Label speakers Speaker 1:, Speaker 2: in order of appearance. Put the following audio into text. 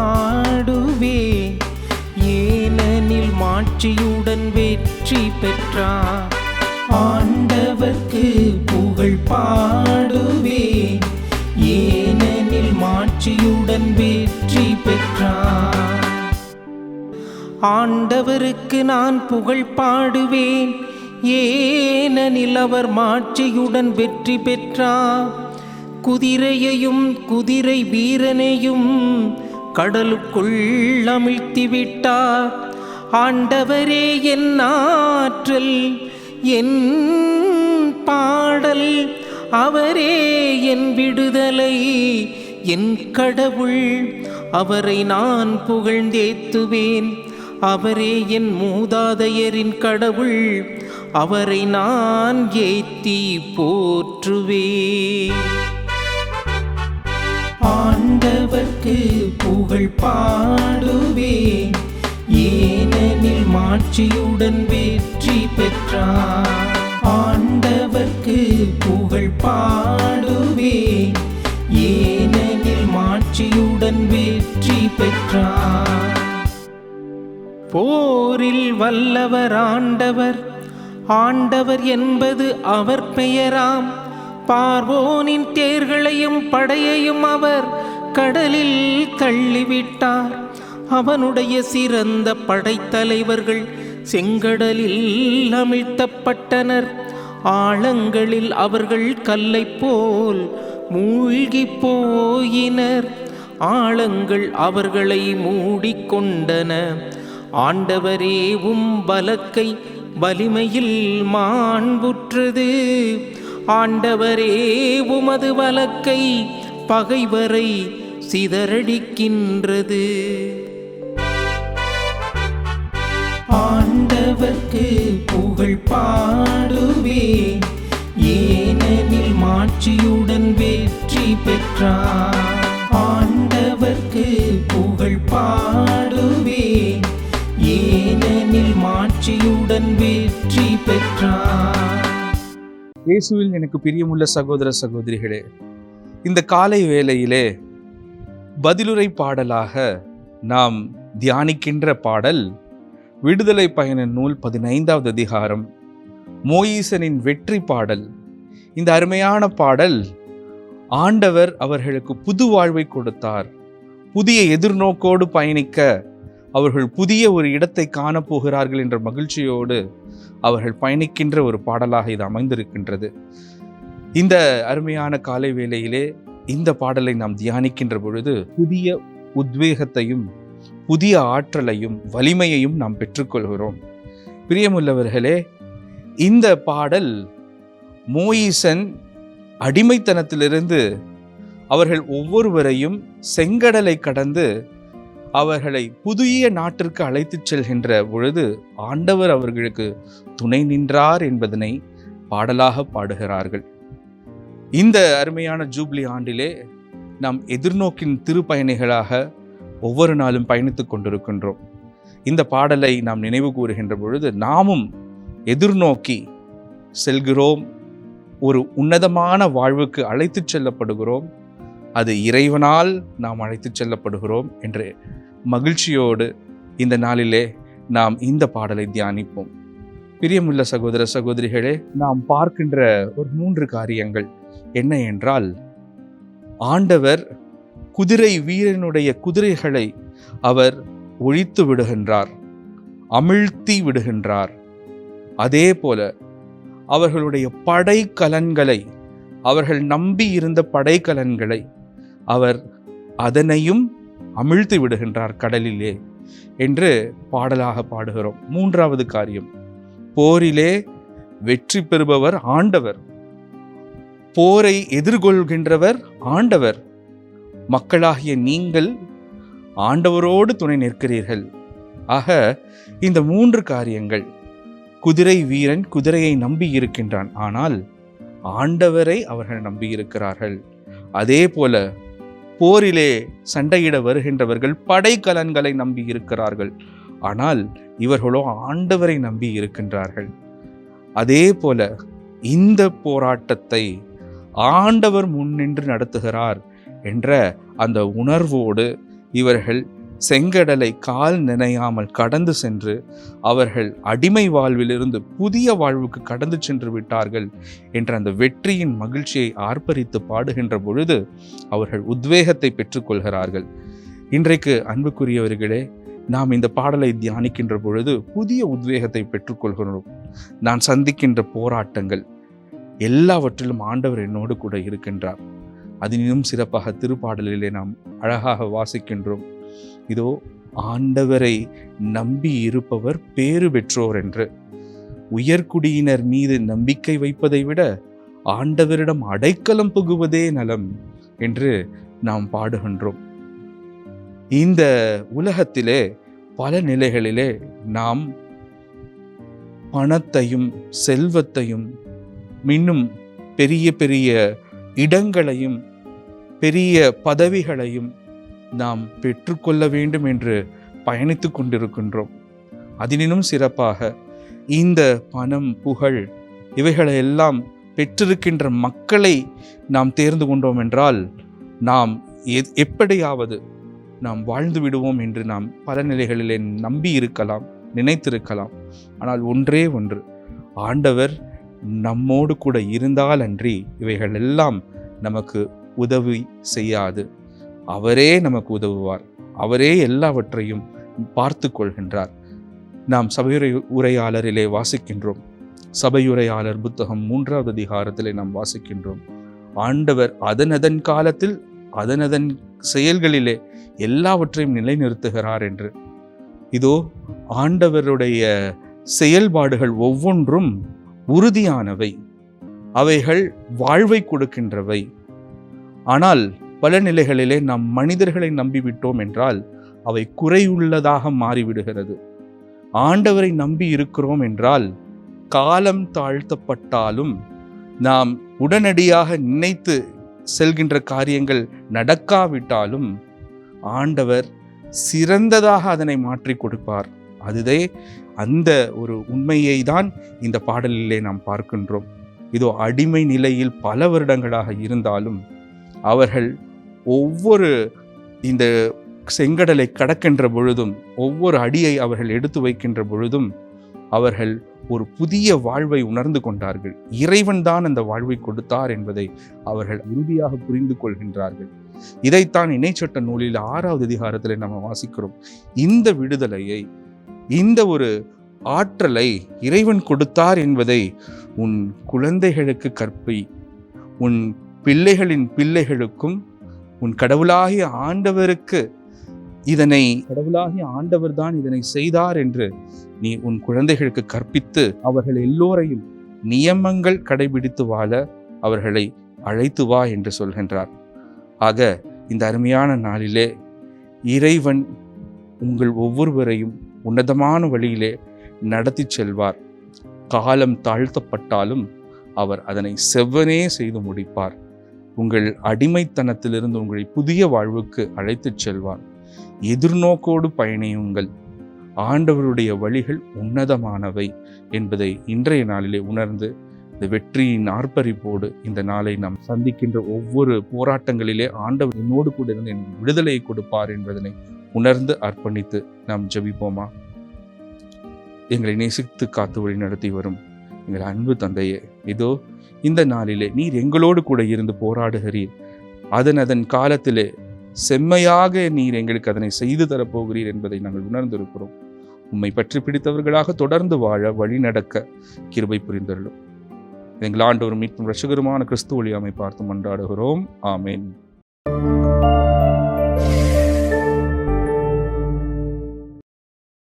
Speaker 1: பாடுவே. ஏனனில் பாடுவேன் ஏனெனில் மாட்சியுடன் வெற்றி பெற்றார் ஆண்டவர்க்கு புகழ் பாடுவேன் ஏனெனில் மாட்சியுடன் வெற்றி பெற்றார் ஆண்டவருக்கு நான் புகழ் பாடுவேன். ஏனெனில் அவர் மாட்சியுடன் வெற்றி பெற்றார் குதிரையையும் குதிரை வீரனையும் கடலுக்குள் அமிழ்த்திவிட்டார் ஆண்டவரே என் ஆற்றல் என் பாடல் அவரே என் விடுதலை என் கடவுள் அவரை நான் புகழ்ந்தேத்துவேன். அவரே என் மூதாதையரின் கடவுள் அவரை நான் ஏத்தி போற்றுவேன். ஆண்டவர்க்கு புகழ் பாடுவேன். ஏனெனில் மாட்சியுடன் வெற்றி பெற்றார். ஆண்டவர்க்கு புகழ் பாடுவேன். ஏனெனில் மாட்சியுடன் வெற்றி பெற்றார். போரில் வல்லவர் ஆண்டவர். ஆண்டவர் என்பது அவர் பெயராம். பார்வோனின் தேர்களையும் படையையும் அவர் கடலில் தள்ளிவிட்டார். அவனுடைய சிறந்த படைத்தலைவர்கள் செங்கடலில் அமிழ்த்தப்பட்டனர். ஆழங்களில் அவர்கள் கல்லை போல் மூழ்கி போயினர். ஆழங்கள் அவர்களை மூடிக்கொண்டன ஆண்டவரே உம் பலக்கை வலிமையில் மாண்புற்றது. ஆண்டவரே உமது வலக்கை பகைவரை சிதறடிக்கின்றது. ஆண்டவர்க்கு புகழ் பாடுவேன். ஏனெனில் மாட்சியுடன் வெற்றி பெற்றார். ஆண்டவர்க்கு புகழ் பாடுவேன். ஏனெனில் மாட்சியுடன் வெற்றி பெற்றார்.
Speaker 2: இயேசுவில் எனக்கு பிரியமுள்ள சகோதர சகோதரிகளே இந்த காலை வேளையிலே பதிலுரை பாடலாக நாம் தியானிக்கின்ற பாடல் விடுதலை பயண நூல் பதினைந்தாவது அதிகாரம். மோயீசனின் வெற்றி பாடல். இந்த அருமையான பாடல் ஆண்டவர் அவர்களுக்கு புது வாழ்வை கொடுத்தார். புதிய எதிர்நோக்கோடு பயணிக்க அவர்கள் புதிய ஒரு இடத்தை காணப்போகிறார்கள் என்ற மகிழ்ச்சியோடு அவர்கள் பயணிக்கின்ற ஒரு பாடலாக இது அமைந்திருக்கின்றது. இந்த அருமையான காலை வேளையிலே இந்த பாடலை நாம் தியானிக்கின்ற பொழுது புதிய உத்வேகத்தையும் புதிய ஆற்றலையும் வலிமையையும் நாம் பெற்றுக்கொள்கிறோம். பிரியமுள்ளவர்களே இந்த பாடல் மோயிசன் அடிமைத்தனத்திலிருந்து அவர்கள் ஒவ்வொருவரையும் செங்கடலை கடந்து அவர்களை புதிய நாட்டிற்கு அழைத்துச் செல்கின்ற பொழுது ஆண்டவர் அவர்களுக்கு துணை நின்றார் என்பதனை பாடலாக பாடுகிறார்கள். இந்த அருமையான ஜூப்ளி ஆண்டிலே நாம் எதிர்நோக்கின் திருப்பயணிகளாக ஒவ்வொரு நாளும் பயணித்துக் கொண்டிருக்கின்றோம். இந்த பாடலை நாம் நினைவு கூறுகின்ற பொழுது நாமும் எதிர்நோக்கி செல்கிறோம். ஒரு உன்னதமான வாழ்வுக்கு அழைத்துச் செல்லப்படுகிறோம். அது இறைவனால் நாம் அழைத்துச் செல்லப்படுகிறோம் என்று மகிழ்ச்சியோடு இந்த நாளிலே நாம் இந்த பாடலை தியானிப்போம். பிரியமுள்ள சகோதர சகோதரிகளே நாம் பார்க்கின்ற ஒரு மூன்று காரியங்கள். என்ன என்றால் ஆண்டவர் குதிரை வீரனுடைய குதிரைகளை அவர் ஒழித்து விடுகின்றார் அமிழ்த்தி விடுகின்றார். அதே போல அவர்களுடைய படைக்கலன்களை அவர்கள் நம்பி இருந்த படைக்கலன்களை அவர் அதனையும் அமிழ்த்தி விடுகின்றார் கடலிலே என்று பாடலாக பாடுகிறோம். மூன்றாவது காரியம் போரிலே வெற்றி பெறுபவர் ஆண்டவர். போரை எதிர்கொள்கின்றவர் ஆண்டவர். மக்களாகிய நீங்கள் ஆண்டவரோடு துணை நிற்கிறீர்கள். ஆக இந்த மூன்று காரியங்கள் குதிரை வீரன் குதிரையை நம்பி இருக்கின்றான். ஆனால் ஆண்டவரை அவர்கள் நம்பி இருக்கிறார்கள். அதே போல போரிலே சண்டையிட வருகின்றவர்கள் படைக்கலன்களை நம்பி இருக்கிறார்கள். ஆனால் இவர்களோ ஆண்டவரை நம்பி இருக்கின்றார்கள். அதே போல இந்த போராட்டத்தை ஆண்டவர் முன்னின்று நடத்துகிறார் என்ற அந்த உணர்வோடு இவர்கள் செங்கடலை கால் நினையாமல் கடந்து சென்று அவர்கள் அடிமை வாழ்விலிருந்து புதிய வாழ்வுக்கு கடந்து சென்று விட்டார்கள் என்ற அந்த வெற்றியின் மகிழ்ச்சியை ஆர்ப்பரித்து பாடுகின்ற பொழுது அவர்கள் உத்வேகத்தை பெற்றுக்கொள்கிறார்கள். இன்றைக்கு அன்புக்குரியவர்களே நாம் இந்த பாடலை தியானிக்கின்ற பொழுது புதிய உத்வேகத்தை பெற்றுக்கொள்கிறோம். நான் சந்திக்கின்ற போராட்டங்கள் எல்லாவற்றிலும் ஆண்டவர் என்னோடு கூட இருக்கின்றார். அதிலும் சிறப்பாக திருப்பாடலிலே நாம் அழகாக வாசிக்கின்றோம். இதோ ஆண்டவரை நம்பி இருப்பவர் பேறு பெற்றோர் என்று. உயர்குடியினர் மீது நம்பிக்கை வைப்பதை விட ஆண்டவரிடம் அடைக்கலம் புகுவதே நலம் என்று நாம் பாடுகின்றோம். இந்த உலகத்திலே பல நிலைகளிலே நாம் பணத்தையும் செல்வத்தையும் இன்னும் பெரிய பெரிய இடங்களையும் பெரிய பதவிகளையும் நாம் பெற்றுக்கொள்ள வேண்டும் என்று பயணித்து கொண்டிருக்கின்றோம். அதினினும் சிறப்பாக இந்த பணம் புகழ் இவைகளை எல்லாம் பெற்றிருக்கின்ற மக்களை நாம் தேர்ந்து கொண்டோம் என்றால் நாம் எப்படியாவது நாம் வாழ்ந்து விடுவோம் என்று நாம் பல நிலைகளிலே நம்பி இருக்கலாம் நினைத்திருக்கலாம். ஆனால் ஒன்றே ஒன்று ஆண்டவர் நம்மோடு கூட இருந்தால் அன்றி இவைகள் எல்லாம் நமக்கு உதவி செய்யாது. அவரே நமக்கு உதவுவார். அவரே எல்லாவற்றையும் பார்த்து கொள்கின்றார் நாம் சபையுரை உரையாளரிலே வாசிக்கின்றோம். சபையுரையாளர் புத்தகம் மூன்றாவது அதிகாரத்திலே நாம் வாசிக்கின்றோம். ஆண்டவர் அதனதன் காலத்தில் அதனதன் செயல்களிலே எல்லாவற்றையும் நிலைநிறுத்துகிறார் என்று. இதோ ஆண்டவருடைய செயல்பாடுகள் ஒவ்வொன்றும் உறுதியானவை. அவைகள் வாழ்வை கொடுக்கின்றவை. ஆனால் பல நிலைகளிலே நாம் மனிதர்களை நம்பிவிட்டோம் என்றால் அவை குறையுள்ளதாக மாறிவிடுகிறது. ஆண்டவரை நம்பி இருக்கிறோம் என்றால் காலம் தாழ்த்தப்பட்டாலும் நாம் உடனடியாக நினைத்து செல்கின்ற காரியங்கள் நடக்காவிட்டாலும் ஆண்டவர் சிறந்ததாக அதனை மாற்றி கொடுப்பார். அதுவே அந்த ஒரு உண்மையை தான் இந்த பாடலிலே நாம் பார்க்கின்றோம். இதோ அடிமை நிலையில் பல வருடங்களாக இருந்தாலும் அவர்கள் ஒவ்வொரு இந்த செங்கடலை கடக்கின்ற பொழுதும் ஒவ்வொரு அடியை அவர்கள் எடுத்து வைக்கின்ற பொழுதும் அவர்கள் ஒரு புதிய வாழ்வை உணர்ந்து கொண்டார்கள். இறைவன் தான் அந்த வாழ்வை கொடுத்தார் என்பதை அவர்கள் உறுதியாக புரிந்து கொள்கின்றார்கள். இதைத்தான் இணைச்சட்ட நூலில் ஆறாவது அதிகாரத்தில் நம்ம வாசிக்கிறோம். இந்த விடுதலையை இந்த ஒரு ஆற்றலை இறைவன் கொடுத்தார் என்பதை உன் குழந்தைகளுக்கு கற்பி. உன் பிள்ளைகளின் பிள்ளைகளுக்கும் உன் கடவுளாகிய ஆண்டவருக்கு இதனை கடவுளாகிய ஆண்டவர் தான் இதனை செய்தார் என்று நீ உன் குழந்தைகளுக்கு கற்பித்து அவர்கள் எல்லோரையும் நியமங்கள் கடைபிடித்து வாழ அவர்களை அழைத்து வா என்று சொல்கின்றார். ஆக இந்த அருமையான நாளிலே இறைவன் உங்கள் ஒவ்வொருவரையும் உன்னதமான வழியிலே நடத்தி செல்வார். காலம் தாழ்த்தப்பட்டாலும் அவர் அதனை செவ்வனே செய்து முடிப்பார். உங்கள் அடிமைத்தனத்திலிருந்து உங்களை புதிய வாழ்வுக்கு அழைத்துச் செல்வார். எதிர்நோக்கோடு பயணியுங்கள். ஆண்டவருடைய வழிகள் உன்னதமானவை என்பதை இன்றைய நாளிலே உணர்ந்து இந்த வெற்றியின் ஆர்ப்பரிப்போடு இந்த நாளை நாம் சந்திக்கின்ற ஒவ்வொரு போராட்டங்களிலே ஆண்டவர் என்னோடு கூட இருந்து என் விடுதலையை கொடுப்பார் என்பதனை உணர்ந்து அர்ப்பணித்து நாம் ஜெபிப்போமா? எங்களை நேசித்து காத்து வழி நடத்தி வரும் எங்கள் அன்பு தந்தையே இதோ இந்த நாளிலே நீர் எங்களோடு கூட இருந்து போராடுகிறீர். அதன் அதன் காலத்திலே செம்மையாக நீர் எங்களுக்கு அதனை செய்து தரப்போகிறீர் என்பதை நாங்கள் உணர்ந்திருக்கிறோம். உம்மை பற்றி பிடித்தவர்களாக தொடர்ந்து வாழ வழி நடக்க கிருபை புரிந்தருளும். எங்கள் ஆண்டோரும் மீட்பும் ரசிகருமான கிறிஸ்து ஒளியாமை பார்த்து மன்றாடுகிறோம். ஆமேன்.